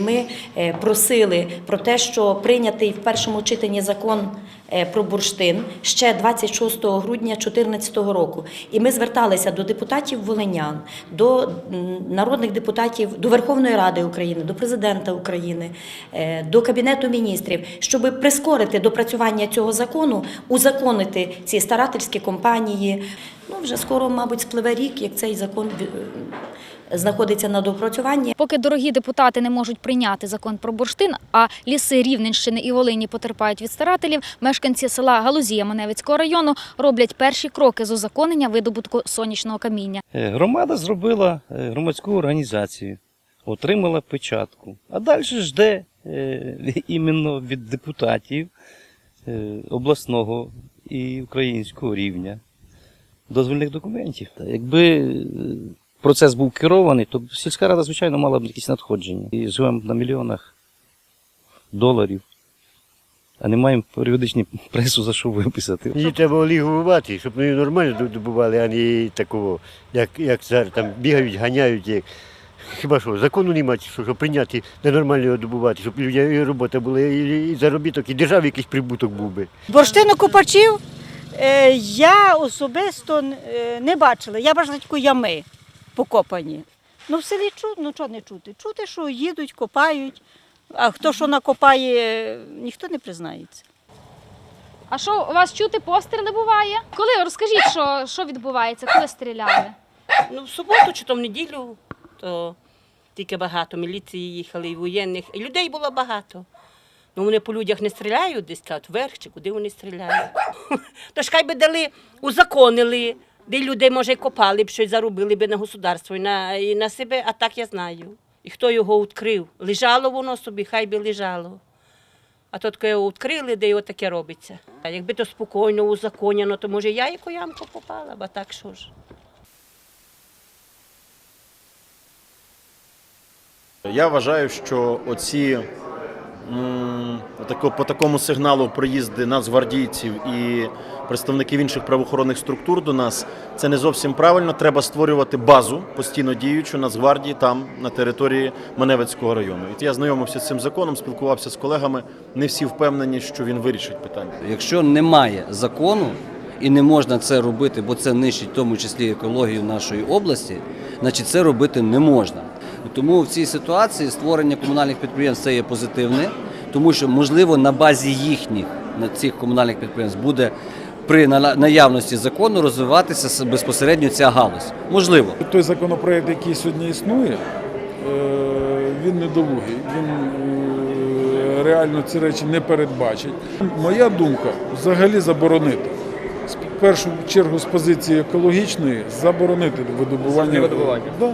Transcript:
Ми е, просили про те, що прийнятий в першому читанні закон е, про бурштин ще 26 грудня 2014 року. І ми зверталися до депутатів волинян, до народних депутатів, до Верховної Ради України, до президента України, е, до Кабінету міністрів, щоб прискорити допрацювання цього закону, узаконити ці старательські компанії. Ну, вже скоро, мабуть, спливе рік, як цей закон знаходиться на допрацюванні. Поки дорогі депутати не можуть прийняти закон про бурштин, а ліси Рівненщини і Волині потерпають від старателів, мешканці села Галузія Маневицького району роблять перші кроки з узаконення видобутку сонячного каміння. Е, Громада зробила е, громадську організацію, отримала печатку, а далі жде е, іменно від депутатів обласного і українського рівня дозвільних документів. Якби процес був керований, то сільська рада, звичайно, мала б якісь надходження. І живемо на мільйонах доларів, а не маємо періодичні пресу за що виписати. Її треба олігувати, щоб вони нормально добували, а не такого, як, як зараз там бігають, ганяють. Як. Хіба що, закону немає, що, щоб прийняти ненормально його добувати, щоб і робота була, і, і заробіток, і державі якийсь прибуток був би. Бурштинокопачів е, я особисто е, не бачила. Я бачила тільки ями покопані. Ну, в селі чути, ну чого не чути? Чути, що їдуть, копають, а хто що накопає, ніхто не признається. А що у вас чути постріли буває? Коли розкажіть, що, що відбувається, коли стріляли? Ну, в суботу чи то в неділю, то тільки багато міліції їхали, і воєнних, і людей було багато. Ну, вони по людях не стріляють десь так, вверх чи куди вони стріляють. Тож хай би дали, узаконили, де людей, може, копали б щось заробили б на государство і на, і на себе, а так я знаю. І хто його відкрив? Лежало воно собі, хай би лежало. А то таке його відкрили, де його таке робиться. А якби то спокійно, узаконено, то може я яку ямку попала, бо так що ж. Я вважаю, що оці по такому сигналу приїзди нацгвардійців і представників інших правоохоронних структур до нас це не зовсім правильно. Треба створювати базу постійно діючу Нацгвардії там на території Маневицького району. І я знайомився з цим законом, спілкувався з колегами. Не всі впевнені, що він вирішить питання. Якщо немає закону і не можна це робити, бо це нищить в тому числі екологію нашої області, значить це робити не можна. Тому в цій ситуації створення комунальних підприємств це є позитивне, тому що можливо на базі їхніх на цих комунальних підприємств буде при наявності закону розвиватися безпосередньо ця галузь. Можливо. Той законопроект, який сьогодні існує, е, він недолугий. Він е, реально ці речі не передбачить. Моя думка взагалі заборонити. В першу чергу з позиції екологічної заборонити видобування. Да.